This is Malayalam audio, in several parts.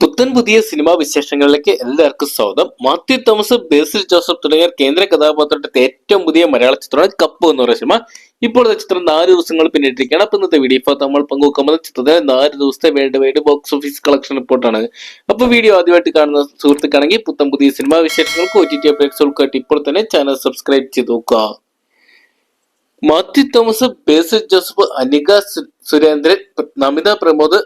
പുത്തൻ പുതിയ സിനിമാ വിശേഷങ്ങളിലേക്ക് എല്ലാവർക്കും സ്വാഗതം. മാത്യു തോമസ് ബേസിൽ ജോസഫ് തുടങ്ങിയ കേന്ദ്ര കഥാപാത്രത്തിന്റെ ഏറ്റവും പുതിയ മലയാള ചിത്രമാണ് കപ്പ് എന്ന് പറയുന്ന സിനിമ. ഇപ്പോഴത്തെ ചിത്രം നാല് ദിവസങ്ങൾ പിന്നിട്ടിരിക്കുകയാണ്. അപ്പൊ ഇന്നത്തെ വീഡിയോ നമ്മൾ പങ്കുവെക്കുമ്പോൾ ചിത്രത്തിന് നാല് ദിവസത്തെ world wide box office collection റിപ്പോർട്ടാണ്. അപ്പൊ വീഡിയോ ആദ്യമായിട്ട് കാണുന്ന സുഹൃത്തുക്കാണെങ്കിൽ പുത്തൻ പുതിയ സിനിമാ വിശേഷങ്ങൾക്ക് ഒ ടി ടി അപ്ഡേറ്റ്സുകൾക്കായിട്ട് ഇപ്പോൾ തന്നെ ചാനൽ സബ്സ്ക്രൈബ് ചെയ്ത് നോക്കുക. മാത്യു തോമസ് ബേസിൽ ജോസഫ് അനിക സുരേന്ദ്രൻ നമിത പ്രമോദ്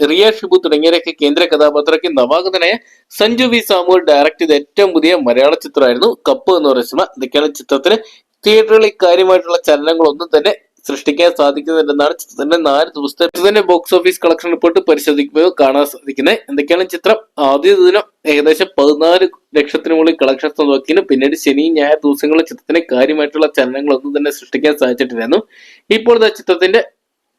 റിയ ഷിബു തുടങ്ങിയവരൊക്കെ കേന്ദ്ര കഥാപാത്രമാക്കി നവാഗതനായ സഞ്ജു വി സാമു ഡയറക്ട് ചെയ്ത ഏറ്റവും പുതിയ മലയാള ചിത്രമായിരുന്നു. കപ്പ് എന്ന് പറയുന്ന സിനിമ. ഇതൊക്കെയാണ് ചിത്രത്തിന് തിയേറ്ററുകളിൽ കാര്യമായിട്ടുള്ള ചലനങ്ങളൊന്നും തന്നെ സൃഷ്ടിക്കാൻ സാധിക്കുന്നില്ലെന്നാണ് ചിത്രത്തിന്റെ നാല് ദിവസത്തെ ചിത്രത്തിന്റെ ബോക്സ് ഓഫീസ് കളക്ഷൻ റിപ്പോർട്ട് പരിശോധിക്കുമ്പോൾ കാണാൻ സാധിക്കുന്നത്. എന്തൊക്കെയാണ് ചിത്രം? ആദ്യ ദിനം ഏകദേശം പതിനാല് ലക്ഷത്തിന് മുകളിൽ കളക്ഷൻ സ്വന്തമാക്കിയും പിന്നീട് ശനി ഞായർ ദിവസങ്ങളിൽ ചിത്രത്തിന് കാര്യമായിട്ടുള്ള ചലനങ്ങളൊന്നും തന്നെ സൃഷ്ടിക്കാൻ സാധിച്ചിട്ടില്ലായിരുന്നു. ഇപ്പോഴത്തെ ചിത്രത്തിന്റെ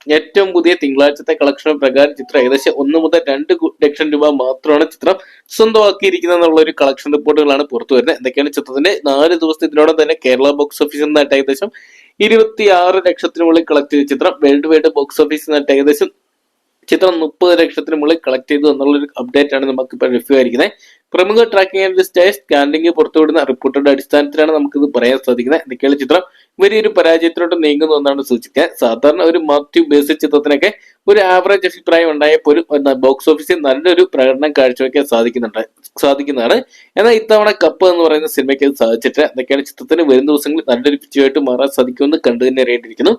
ഏറ്റവും പുതിയ തിങ്കളാഴ്ചത്തെ കളക്ഷൻ പ്രകാരം ചിത്രം ഏകദേശം ഒന്ന് മുതൽ രണ്ട് ലക്ഷം രൂപ മാത്രമാണ് ചിത്രം സ്വന്തമാക്കിയിരിക്കുന്നത് എന്നുള്ള ഒരു കളക്ഷൻ റിപ്പോർട്ടുകളാണ് പുറത്തു വരുന്നത്. എന്തൊക്കെയാണ് ചിത്രത്തിന്റെ നാല് ദിവസത്തിനോടം തന്നെ കേരള ബോക്സ് ഓഫീസിൽ നിന്നായിട്ട് ഏകദേശം ഇരുപത്തി ലക്ഷത്തിനുള്ളിൽ ലക്ഷത്തിന് കളക്ട് ചെയ്ത ചിത്രം വേൾഡ് വൈഡ് ബോക്സ് ഓഫീസിൽ നിന്നായിട്ട് ഏകദേശം ചിത്രം മുപ്പത് ലക്ഷത്തിനുള്ളിൽ കളക്ട് ചെയ്തു എന്നുള്ളൊരു അപ്ഡേറ്റ് ആണ് നമുക്ക് ഇപ്പോൾ ലഭ്യമായിരിക്കുന്നത് പ്രമുഖ ട്രാക്കിംഗ് ആൻഡ് സ്കാൻഡിംഗ് പുറത്തുവിടുന്ന റിപ്പോർട്ടിന്റെ അടിസ്ഥാനത്തിലാണ് നമുക്കിത് പറയാൻ സാധിക്കുന്നത്. എന്തൊക്കെയാണ് ചിത്രം. വലിയൊരു പരാജയത്തിലോട്ട് നീങ്ങുന്നു എന്നാണ് സൂചിക്കുക സാധാരണ ഒരു മാത്യു ബേസിക് ചിത്രത്തിനൊക്കെ ഒരു ആവറേജ് അഭിപ്രായം ഉണ്ടായപ്പോലും ബോക്സ് ഓഫീസിൽ നല്ലൊരു പ്രകടനം കാഴ്ചവെക്കാൻ സാധിക്കുന്നുണ്ട്. സാധിക്കുന്നതാണ്. എന്നാൽ ഇത്തവണ കപ്പ് എന്ന് പറയുന്ന സിനിമയ്ക്ക് അത് സാധിച്ചിട്ടില്ല. എന്തൊക്കെയാണ് ചിത്രത്തിന് വരും ദിവസങ്ങളിൽ നല്ലൊരു വിജയമായിട്ട് മാറാൻ സാധിക്കുമെന്ന് കണ്ടു തന്നെ അറിയേണ്ടിയിരിക്കുന്നു.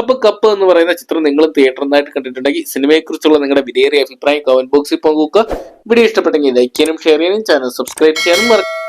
അപ്പൊ കപ്പ് എന്ന് പറയുന്ന ചിത്രം നിങ്ങൾ തിയേറ്ററിനായിട്ട് കണ്ടിട്ടുണ്ടെങ്കിൽ സിനിമയെക്കുറിച്ചുള്ള നിങ്ങളുടെ വിലയേറിയ അഭിപ്രായം കമന്റ് ബോക്സിൽ പങ്കുവെക്കുക. വീഡിയോ ഇഷ്ടപ്പെട്ടെങ്കിൽ ലൈക്ക് ചെയ്യാനും ഷെയർ ചെയ്യാനും ചാനൽ സബ്സ്ക്രൈബ് ചെയ്യാനും